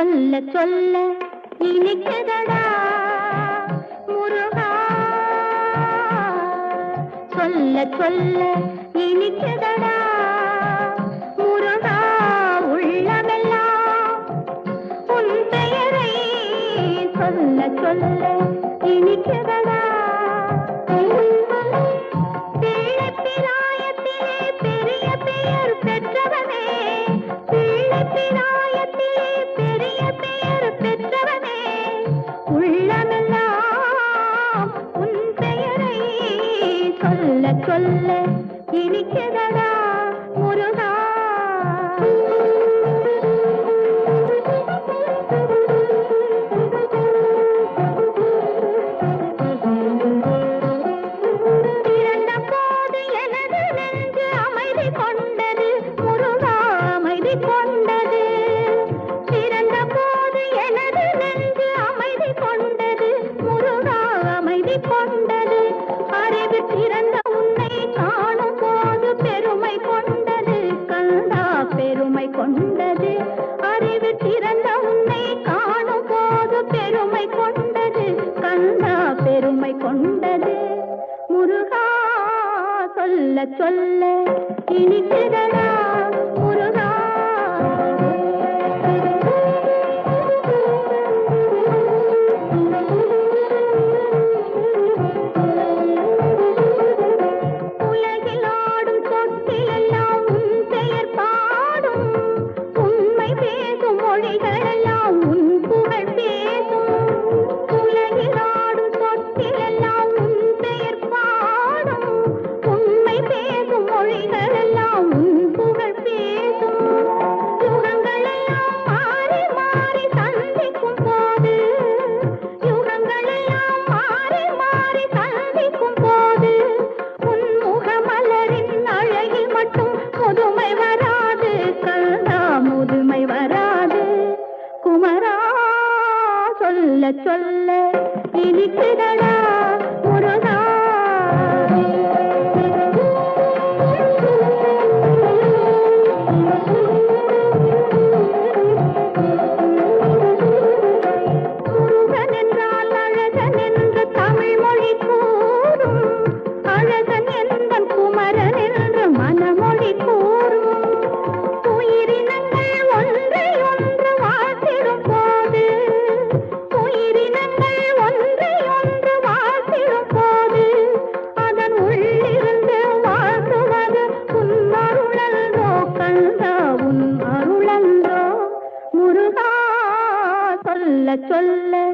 சொல்ல சொல்ல இனிக்கதடா முருகா. சொல்ல சொல்ல இனிக்கதடா முருகா. உள்ளமெல்லாம் உன் பெயரை சொல்ல சொல்ல இனிக்கதடா. சொல்ல சொல்ல இனிக்கதடா முருகா? சொல்ல சொல்ல இனிக்குதலா? சொல்ல சொல்ல இனிக்குதடா.